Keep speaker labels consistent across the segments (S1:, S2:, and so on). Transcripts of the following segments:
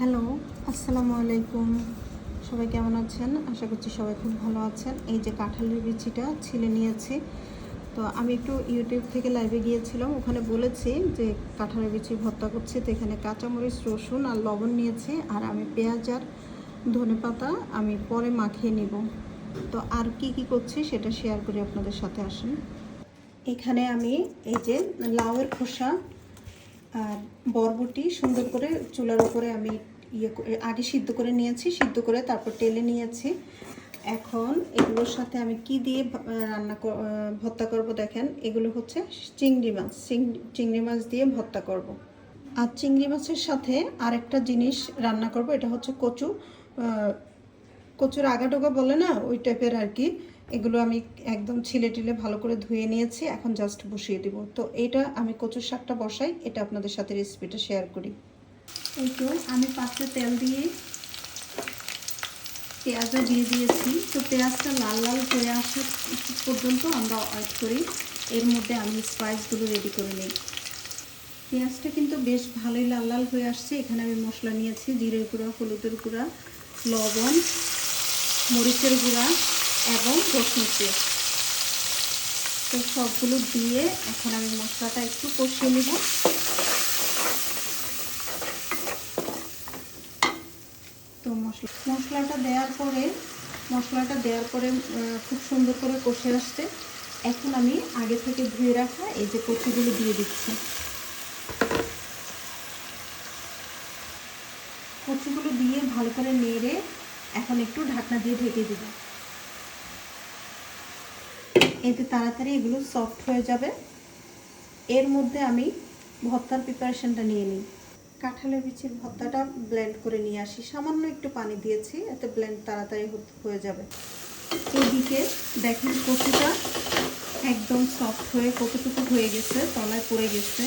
S1: Hello, আসসালামু আলাইকুম। সবাই কেমন আছেন? আশা করছি সবাই খুব ভালো আছেন। এই যে কাঁঠালের বিচিটা ছিলে নিয়েছি। তো আমি একটু ইউটিউব থেকে লাইভে গিয়েছিলাম। ওখানে বলেছি যে কাঁঠালের বিচি ভর্তা করছি। তো এখানে কাঁচামরিচ, রসুন আর লবণ নিয়েছি। আর আমি পেঁয়াজ আর ধনে পাতা আমি পরে মাখিয়ে নিব। তো আর কি কি করছি সেটা শেয়ার করি আপনাদের সাথে আসেন। এখানে আমি এই যে লাউয়ের খোসা আর বরবটি সুন্দর করে চুলার উপরে আমি ইয়ে আগে সিদ্ধ করে নিয়েছি, সিদ্ধ করে তারপর টেলে নিয়েছি। এখন এগুলোর সাথে আমি কি দিয়ে রান্না ভর্তা করব দেখেন, এগুলো হচ্ছে চিংড়ি মাছ চিংড়ি মাছ দিয়ে ভর্তা করব। আর চিংড়ি মাছের সাথে আরেকটা জিনিস রান্না করব, এটা হচ্ছে কচু। কচুর আগা টোকা বলে না, ওই টাইপের আর কি। এগুলো আমি একদম ছিলে টিলে ভালো করে ধুয়ে নিয়েছি, এখন জাস্ট বসিয়ে দিব। তো এটা আমি কচুর শাকটা বসাই, এটা আপনাদের সাথে রেসিপিটা শেয়ার করি। এই তো আমি পাত্রে তেল দিয়ে পেঁয়াজও দিয়ে দিয়েছি। তো পেঁয়াজটা লাল লাল হয়ে আসা পর্যন্ত আমরা ওয়েট করি। এর মধ্যে আমি স্পাইসগুলো রেডি করে নিই। পেঁয়াজটা কিন্তু বেশ ভালোই লাল লাল হয়ে আসছে। এখানে আমি মশলা নিয়েছি, জিরের গুঁড়া, হলুদের গুঁড়া, লবণ, মরিচের গুঁড়া এবং রসুন পেস্ট তো সবগুলো দিয়ে এখন আমি মশলাটা একটু কষিয়ে নেব। তো মশলা, মশলাটা দেওয়ার পরে, মশলাটা দেওয়ার পরে খুব সুন্দর করে কষে আসছে। এখন আমি আগে থেকে ধুয়ে রাখা এই যে কচুগুলো দিয়ে দিচ্ছি। কচুগুলো দিয়ে ভালো করে নেড়ে এখন একটু ঢাকনা দিয়ে ঢেকে দিব। এতে তাড়াতাড়ি এগুলো সফট হয়ে যাবে। এর মধ্যে আমি ভর্তার প্রিপারেশনটা নিয়ে নিই। কাঁঠালের বিচির ভর্তাটা ব্লেন্ড করে নিয়ে আসি। সামান্য একটু পানি দিয়েছি, এতে ব্লেন্ড তাড়াতাড়ি হয়ে যাবে। এদিকে দেখেন কচুটা একদম সফট হয়ে, কতটুকু হয়ে গেছে, তলায় পড়ে গেছে।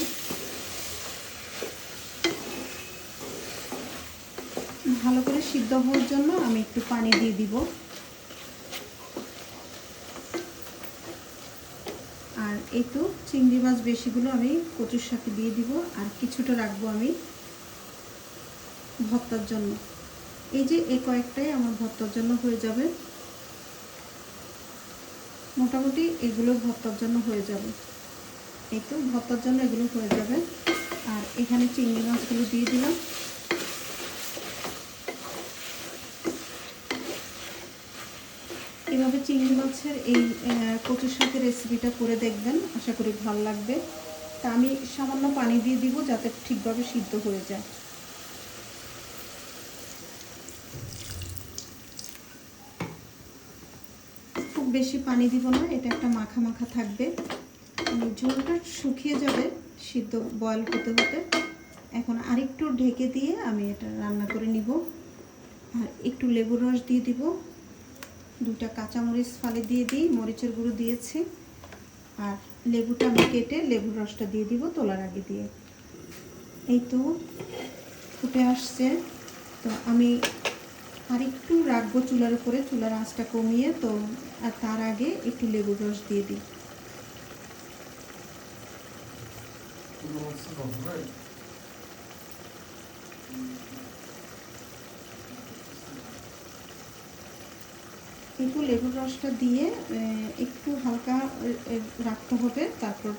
S1: ভালো করে সিদ্ধ হওয়ার জন্য আমি একটু পানি দিয়ে দিব আর এই তো, চিংড়ি মাছ বেশিগুলো আমি কচুর সাথে দিয়ে দিব, আর কিছুটা রাখব আমি ভর্তার জন্য। এই যে এই কয়েকটাই আমার ভর্তার জন্য হয়ে যাবে। মোটামুটি এগুলো ভর্তার জন্য হয়ে যাবে। এই তো, ভর্তার জন্য এগুলো হয়ে যাবে। আর এখানে চিংড়ি মাছগুলো দিয়ে দিলাম। চিংড়ি এই কচুর সাথে রেসিপিটা করে দেখবেন। আশা করি ভালো লাগবে। তা আমি সামান্য পানি দিয়ে দিব যাতে ঠিকভাবে সিদ্ধ হয়ে যায়। খুব বেশি পানি দিব না, এটা একটা মাখা মাখা থাকবে। মানে ঝোলটা শুকিয়ে যাবে সিদ্ধ বয়েল হতে হতে এখন আরেকটু ঢেকে দিয়ে আমি এটা রান্না করে নিব। আর একটু লেবুর রস দিয়ে দিব। দুটা কাঁচামরিচ ফালি দিয়ে দিই, মরিচের গুঁড়ো দিয়েছি। আর লেবুটা আমি কেটে লেবুর রসটা দিয়ে দিব তোলার আগে দিয়ে। এই তো ফুটে আসছে। তো আমি আরেকটু রাখব চুলার উপরে, চুলার আঁচটা কমিয়ে। তো আর তার আগে একটু লেবুর রস দিয়ে দিই। একটু লেবুর রসটা দিয়ে একটু হালকা রাখতে হবে, তারপর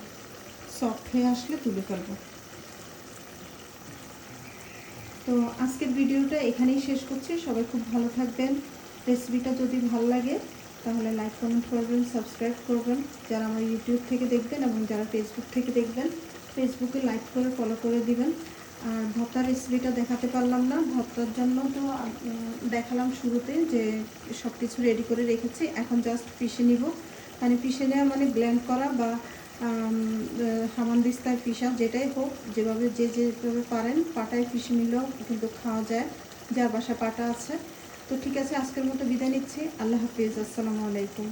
S1: সফট হয়ে আসলে তুলে ফেলব। তো আজকের ভিডিওটা এখানেই শেষ করছি। সবাই খুব ভালো থাকবেন। রেসিপিটা যদি ভালো লাগে, তাহলে লাইক কমেন্ট করবেন সাবস্ক্রাইব করবেন। যারা আমার ইউটিউব থেকে দেখবেন এবং যারা ফেসবুক থেকে দেখবেন ফেসবুকে লাইক করে ফলো করে দিবেন। আর ভর্তার রেসিপিটা দেখাতে পারলাম না। ভর্তার জন্য তো দেখালাম শুরুতে যে সব কিছু রেডি করে রেখেছি। এখন জাস্ট পিষে নিব। মানে পিষে নেওয়া মানে ব্লেন্ড করা বা হামানদিস্তায় পিসা যেটাই হোক, যেভাবে যে যেভাবে পারেন, পাটায় পিষে নিলেও কিন্তু খাওয়া যায়। যার বাসা পাটা আছে। তো ঠিক আছে, আজকের মতো বিদায় নিচ্ছি। আল্লাহ হাফিজ। আসসালামু আলাইকুম।